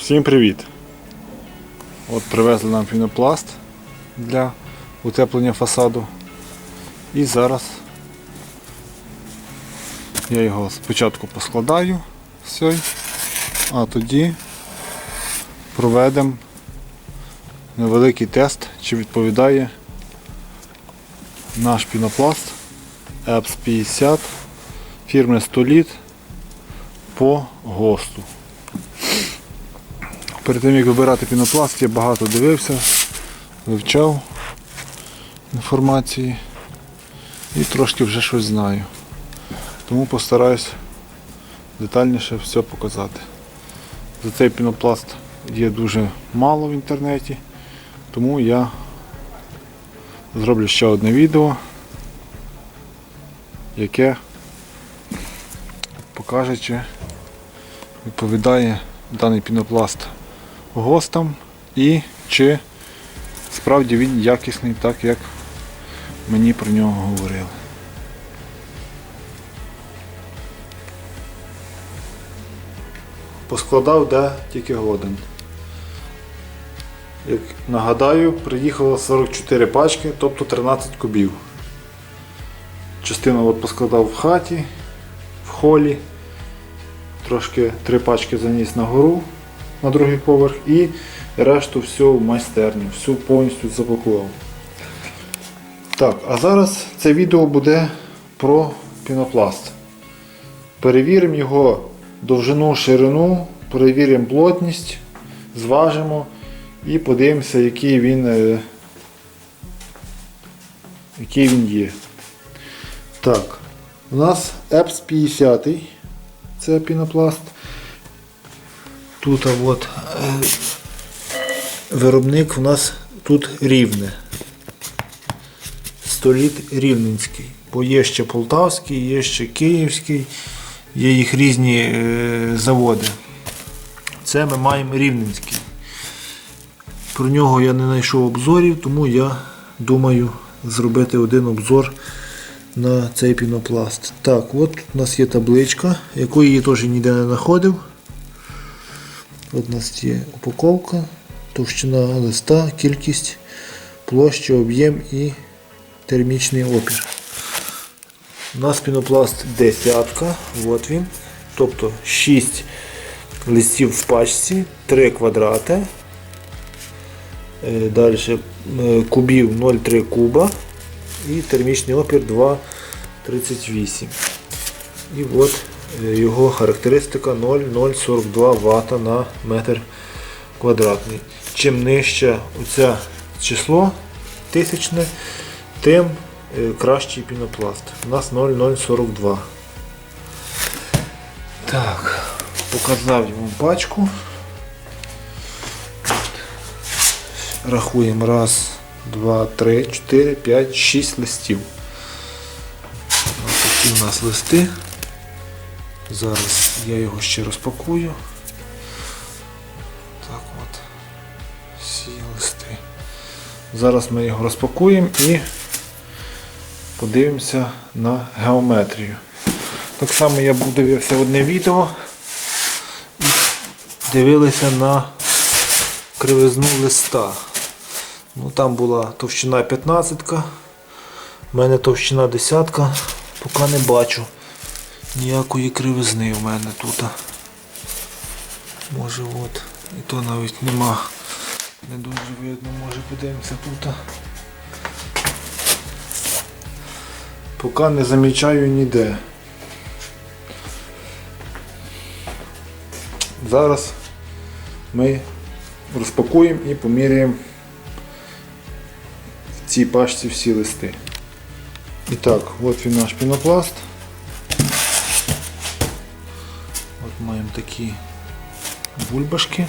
Всім привіт! От привезли нам пінопласт для утеплення фасаду. І зараз я його спочатку поскладаю все, а тоді проведемо невеликий тест, чи відповідає наш пінопласт EPS 50 фірми 100 літ по ГОСТу. Перед тим як вибирати пінопласт, я багато дивився, вивчав інформації і трошки вже щось знаю. Тому постараюсь детальніше все показати. За цей пінопласт є дуже мало в інтернеті, тому я зроблю ще одне відео, яке покаже, чи відповідає даний пінопласт гостам і чи справді він якісний, так як мені про нього говорили. Поскладав де тільки годин. Як нагадаю, приїхало 44 пачки, тобто 13 кубів. Частину от поскладав в хаті, в холі, трошки три пачки заніс на гору на другий поверх і решту всю в майстерню, всю повністю запакував. Так, а зараз це відео буде про пінопласт. Перевіримо його довжину, ширину, перевіримо плотність, зважимо і подивимося, який він, е, який він є. Так, у нас EPS 50 це пінопласт. Тут от, е, виробник у нас тут рівне. Століт рівненський. Бо є ще полтавський, є ще київський, є їх різні е, заводи. Це ми маємо рівненський. Про нього я не знайшов обзорів, тому я думаю зробити один обзор на цей пінопласт. Так, от у нас є табличка, якої я теж ніде не знаходив. У нас є упаковка, товщина листа, кількість, площа, об'єм і термічний опір. У нас пінопласт десятка, от він. Тобто 6 листів в пачці, 3 квадрати. Е, Далі е, кубів 0,3 куба і термічний опір 2,38. І от його характеристика 0,042 Вт на метр квадратний. Чим нижче оце число тисячне, тим е, кращий пінопласт. У нас 0,042. Так, показав йому пачку. Рахуємо раз, два, три, чотири, п'ять, шість листів. Ось такі у нас листи. Зараз я його ще розпакую. Так от. Всі листи. Зараз ми його розпакуємо і подивимося на геометрію. Так само я дивився одне відео і дивилися на кривизну листа. Ну, Там була товщина 15, у мене товщина 10, поки не бачу ніякої кривизни в мене тут. Може от, і то навіть нема. Не дуже видно, може подивимося тут. Поки не замічаю ніде. Зараз ми розпакуємо і поміряємо в цій пачці всі листи. І так, от він наш пінопласт. Маємо такі бульбашки.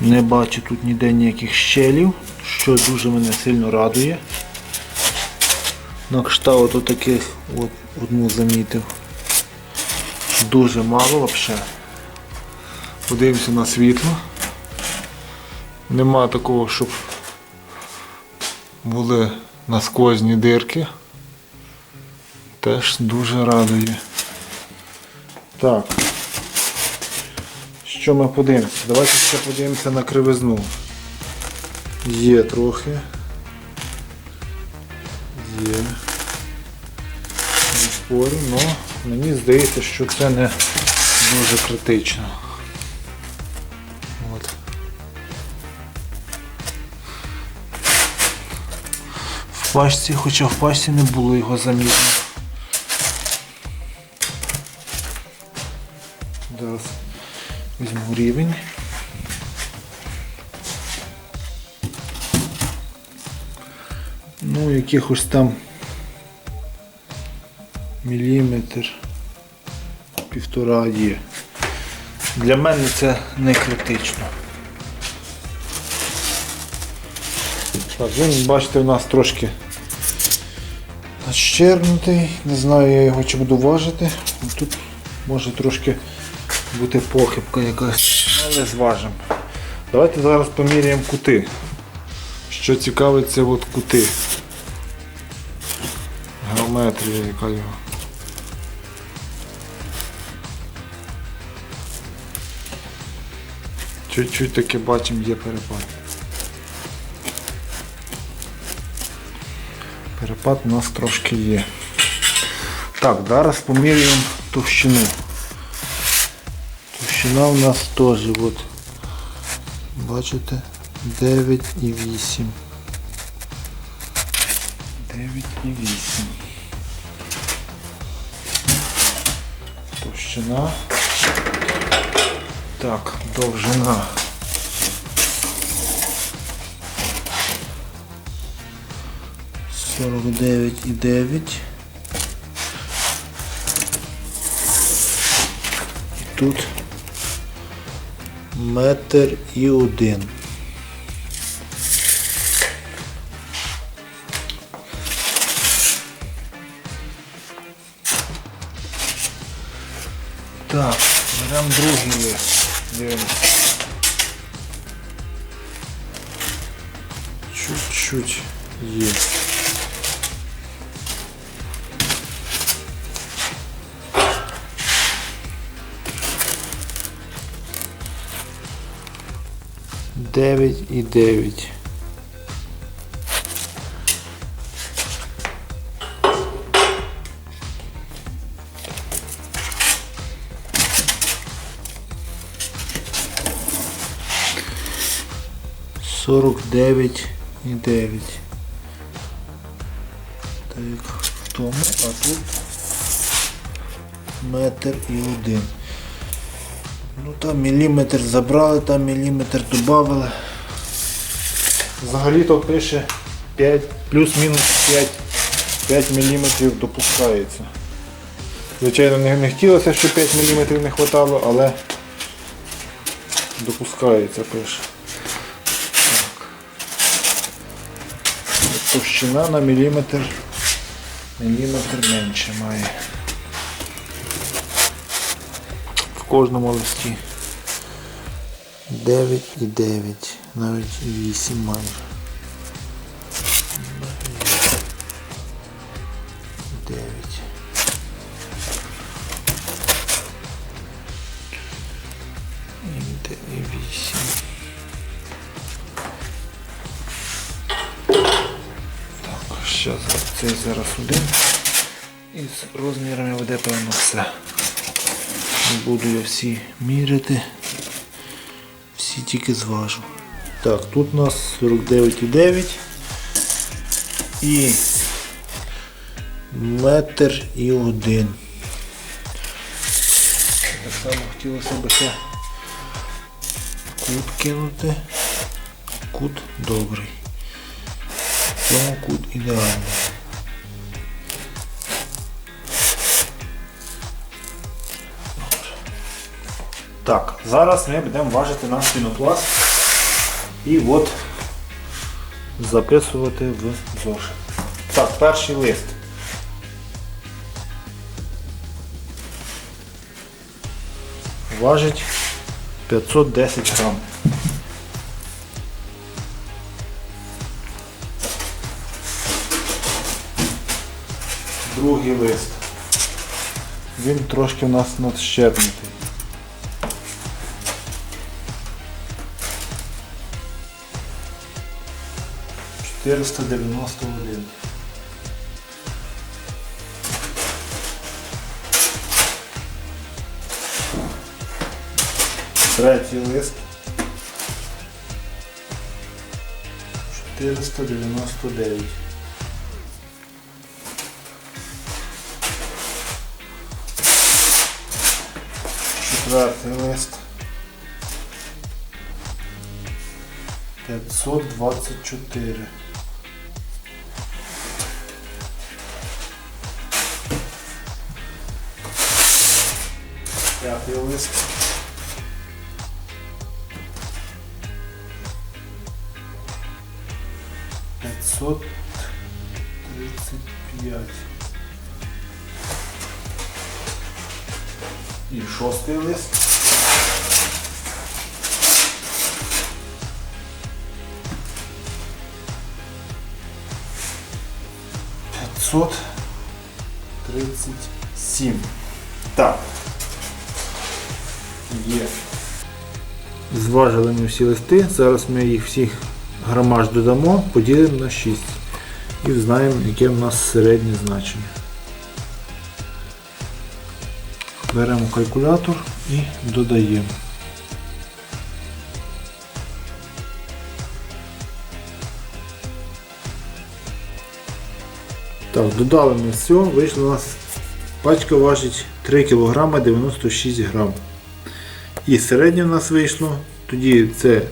Не бачу тут ніде ніяких щелів, що дуже мене сильно радує. На кшталт от таких от одну замітив. Дуже мало взагалі. Подивимося на світло. Нема такого, щоб були насквозні дирки. Теж дуже радує. Так. Що ми подивимося? Давайте ще подивимося на кривизну. Є трохи. Є. Не спорю, але мені здається, що це не дуже критично. От. В пачці, хоча в пачці не було його замітно. Зараз візьму рівень. Ну, якихось там міліметр, півтора є. Для мене це не критично. Так, він, бачите, у нас трошки щербнутий. Не знаю я його чи буду важити. Тут може трошки бути похибка якась, але зважимо. Давайте зараз поміряємо кути. Що цікавить, це от кути. Геометрія яка його. Чуть-чуть таки бачимо є перепад. Перепад у нас трошки є. Так, зараз поміряємо товщину. Товщина у нас теж от, бачите 9 і 8. 9 і 8. Товщина. Так, довжина. Сорок дев'ять і дев'ять. І тут метр і один. Так, беремо другий лист. Дивимося. Чуть-чуть є. Дев'ять і дев'ять. Сорок дев'ять і дев'ять. Так, в тому, а тут метр і один. Ну там міліметр забрали, там міліметр додали. Взагалі-то пише 5, плюс-мінус 5, 5 мм допускається. Звичайно, не, хотілося, щоб 5 мм не вистачало, але допускається пише. Так. Товщина на міліметр, міліметр менше має. Кожному листі 9 і 9, навіть і 8 майже. 9. І де- 8. Так, зараз цей зараз один. І з розмірами буде певно все. Буду я всі міряти. Всі тільки зважу. Так, тут у нас 49,9 і метр і один. Так само хотілося б ще кут кинути. Кут добрий. В цьому кут ідеальний. Так, зараз ми будемо важити наш пінопласт і от записувати в зошит. Так, перший лист. Важить 510 грам. Другий лист. Він трошки у нас надщепнутий. 491. Третій лист. 499. Четвертий лист. 524. П'ятий лист. Пятьсот тридцать п'ять. І шостий лист. Пятьсот тридцать сім. Так. Є. Зважили ми всі листи. Зараз ми їх всіх грамаж додамо, поділимо на 6 і знаємо, яке в нас середнє значення. Беремо калькулятор і додаємо. Так, додали ми все, вийшло у нас пачка важить 3 кг 96 грам. І середнє у нас вийшло. Тоді це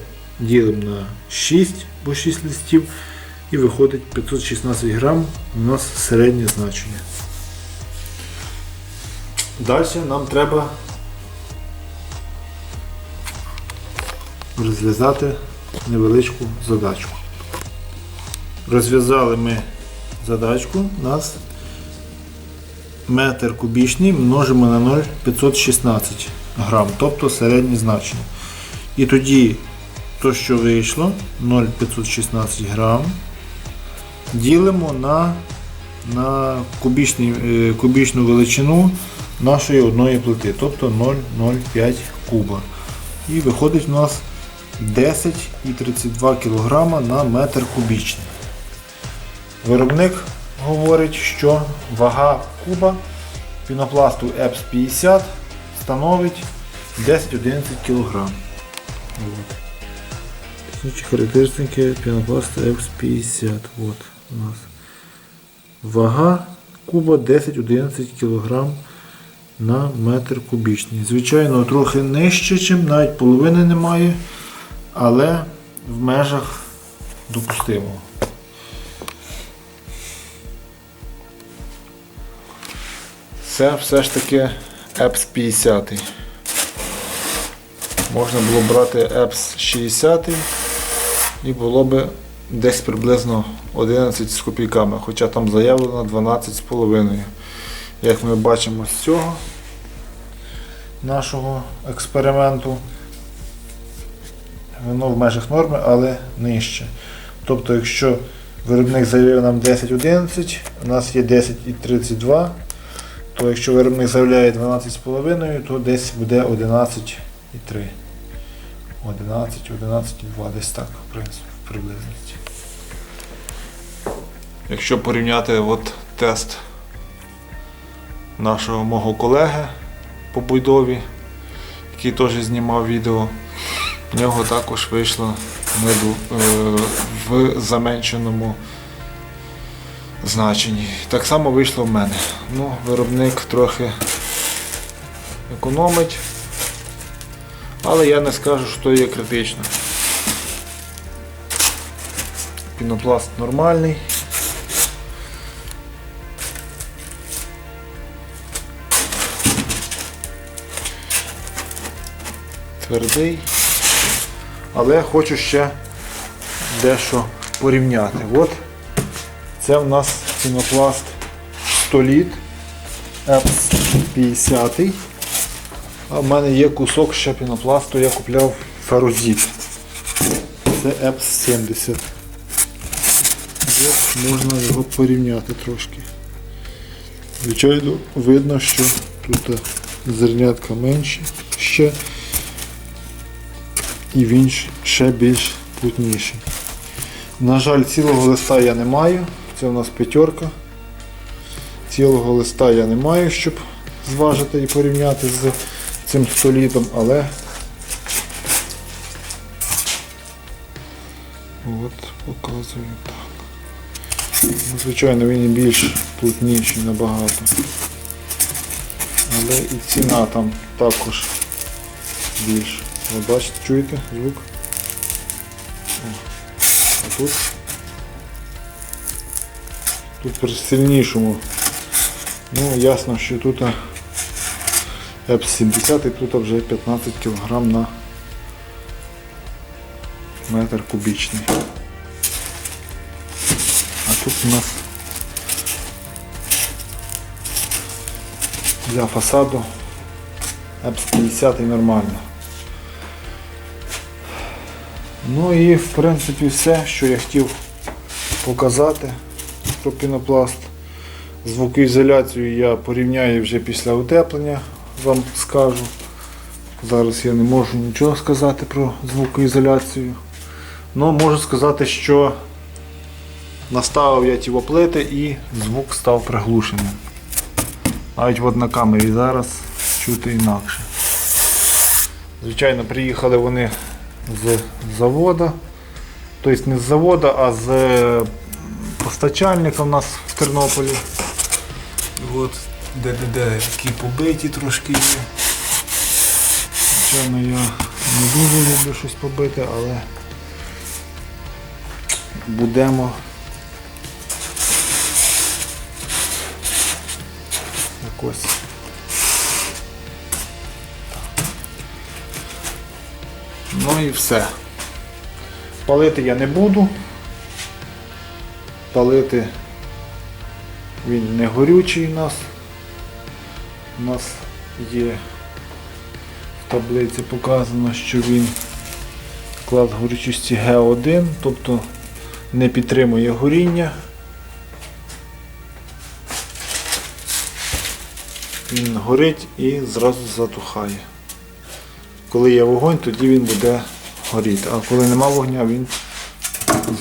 ділимо на 6, бо 6 листів. І виходить 516 грам у нас середнє значення. Далі нам треба розв'язати невеличку задачку. Розв'язали ми задачку, у нас метр кубічний множимо на 0,516 грам, тобто середнє значення. І тоді то, що вийшло, 0,516 грам, ділимо на, на кубічний, е, кубічну величину нашої одної плити, тобто 0,05 куба. І виходить у нас 10,32 кг на метр кубічний. Виробник говорить, що вага куба пінопласту EPS 50 становить 10-11 кг. Технічні характеристики пінопласту EPS 50. От у нас. Вага куба 10-11 кг на метр кубічний. Звичайно, трохи нижче, чим навіть половини немає, але в межах допустимого. Це все ж таки EPS 50. Можна було брати EPS 60 і було б десь приблизно 11 з копійками, хоча там заявлено 12,5. Як ми бачимо з цього нашого експерименту, воно в межах норми, але нижче. Тобто, якщо виробник заявив нам 10,11, у нас є 10,32 то якщо виробник заявляє 12,5, то десь буде 11,3. 11, 11,2, десь так, в принципі, в приблизності. Якщо порівняти от тест нашого мого колеги по Буйдові, який теж знімав відео, в нього також вийшло е, в заменшеному значенні. Так само вийшло в мене. Ну, Виробник трохи економить, але я не скажу, що є критично. Пінопласт нормальний. Твердий. Але хочу ще дещо порівняти. От це в нас пінопласт 100 літ EPS 50. А в мене є кусок ще пінопласту, я купляв ферозіт. Це EPS 70. От можна його порівняти трошки. Звичайно, видно, що тут зернятка менші ще і він ще більш плотніший. На жаль, цілого листа я не маю. Це у нас п'ятерка. Цілого листа я не маю, щоб зважити і порівняти з цим столітом, але от показую так. Ну, Звичайно, він і більш плотніший набагато. Але і ціна там також більш. Ви бачите, чуєте звук? О. А тут? Тут при сильнішому. Ну, ясно, що тут Еп-70 і тут вже 15 кг на метр кубічний. А тут у нас для фасаду Еп-50 нормально. Ну і в принципі все, що я хотів показати про пінопласт. Звукоізоляцію я порівняю вже після утеплення, вам скажу. Зараз я не можу нічого сказати про звукоізоляцію. Ну, можу сказати, що наставив я ті плити і звук став приглушеним. Навіть от на камері зараз чути інакше. Звичайно, приїхали вони з завода. Тобто не з завода, а з постачальника у нас в Тернополі. От, де де де такі побиті трошки є. Звичайно, я не дуже люблю щось побити, але будемо якось. Ну і все. Палити я не буду. Палити він не горючий у нас. У нас є в таблиці показано, що він клас горючості Г1, тобто не підтримує горіння. Він горить і зразу затухає. Коли є вогонь, тоді він буде горіти, а коли нема вогня, він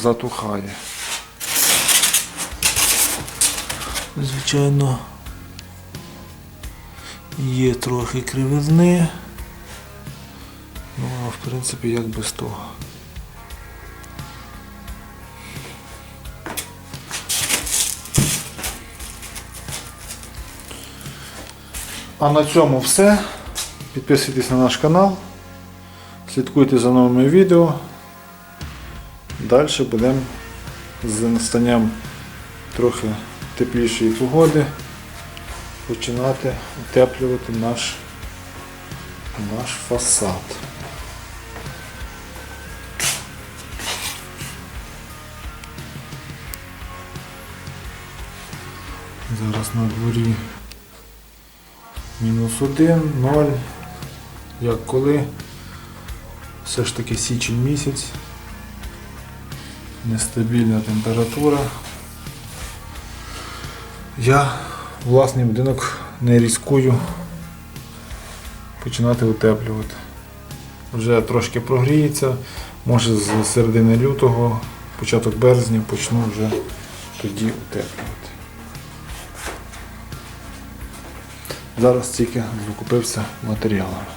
затухає. Звичайно, є трохи кривизни, ну а в принципі як без того. А на цьому все. Підписуйтесь на наш канал, слідкуйте за новими відео. Далі будемо з настанням трохи теплішої погоди починати утеплювати наш, наш фасад. Зараз на дворі мінус один, ноль. Як коли? Все ж таки січень місяць. Нестабільна температура. Я власний будинок не різкую починати утеплювати. Вже трошки прогріється, може з середини лютого, початок березня почну вже тоді утеплювати. Зараз тільки закупився матеріалами.